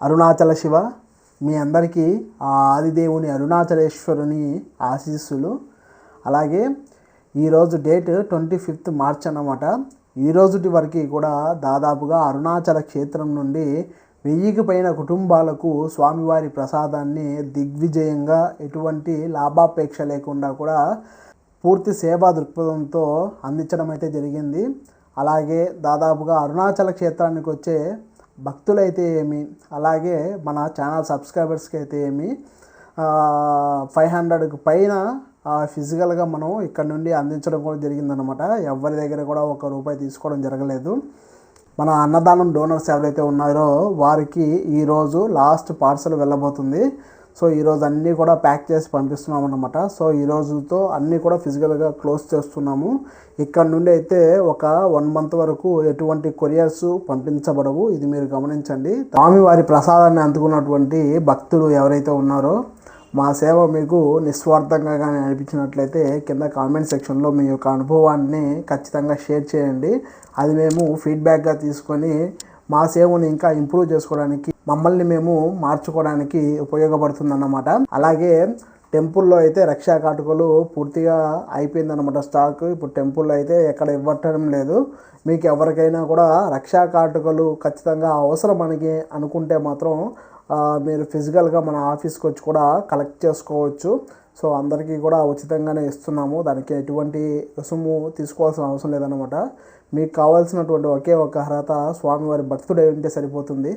అరుణాచల శివ. మీ అందరికీ ఆ ఆదిదేవుని అరుణాచలేశ్వరుని ఆశీస్సులు. అలాగే ఈరోజు డేట్ ట్వంటీ ఫిఫ్త్ మార్చ్ అన్నమాట. ఈ రోజుటి వరకు కూడా దాదాపుగా అరుణాచల క్షేత్రం నుండి వెయ్యికి పైన కుటుంబాలకు స్వామివారి ప్రసాదాన్ని దిగ్విజయంగా ఎటువంటి లాభాపేక్ష లేకుండా కూడా పూర్తి సేవా దృక్పథంతో అందించడం అయితే జరిగింది. అలాగే దాదాపుగా అరుణాచల క్షేత్రానికి వచ్చే భక్తులైతే ఏమి? అలాగే మన ఛానల్ సబ్స్క్రైబర్స్కి అయితే ఏమి ఫైవ్ హండ్రెడ్కి పైన ఫిజికల్గా మనం ఇక్కడ నుండి అందించడం కూడా జరిగిందనమాట ఎవరి దగ్గర కూడా ఒక రూపాయి తీసుకోవడం జరగలేదు. మన అన్నదానం డోనర్స్ ఎవరైతే ఉన్నారో వారికి ఈరోజు లాస్ట్ పార్సల్ వెళ్ళబోతుంది. సో ఈరోజు అన్నీ కూడా ప్యాక్ చేసి పంపిస్తున్నాం అనమాట సో ఈ రోజుతో అన్నీ కూడా ఫిజికల్గా క్లోజ్ చేస్తున్నాము. ఇక్కడ నుండి అయితే ఒక వన్ మంత్ వరకు ఎటువంటి కొరియర్స్ పంపించబడవు. ఇది మీరు గమనించండి. స్వామివారి ప్రసాదాన్ని అందుకున్నటువంటి భక్తులు ఎవరైతే ఉన్నారో మా సేవ మీకు నిస్వార్థంగా కానీ అనిపించినట్లయితే కింద కామెంట్ సెక్షన్లో మీ యొక్క అనుభవాన్ని ఖచ్చితంగా షేర్ చేయండి. అది మేము ఫీడ్బ్యాక్గా తీసుకొని మా సేవను ఇంకా ఇంప్రూవ్ చేసుకోవడానికి మమ్మల్ని మేము మార్చుకోవడానికి ఉపయోగపడుతుందన్నమాట. అలాగే టెంపుల్లో అయితే రక్షా కాటుకలు పూర్తిగా అయిపోయిందన్నమాట స్టాక్. ఇప్పుడు టెంపుల్లో అయితే ఎక్కడ ఇవ్వటం లేదు. మీకు ఎవరికైనా కూడా రక్షా కాటుకలు ఖచ్చితంగా అవసరం మనకి అనుకుంటే మాత్రం మీరు ఫిజికల్గా మన ఆఫీస్కి వచ్చి కూడా కలెక్ట్ చేసుకోవచ్చు. సో అందరికీ కూడా ఉచితంగానే ఇస్తున్నాము. దానికి ఎటువంటి రుసుము తీసుకోవాల్సిన అవసరం లేదనమాట మీకు కావాల్సినటువంటి ఒకే ఒక అర్హత స్వామివారి భక్తుడు ఉంటే సరిపోతుంది.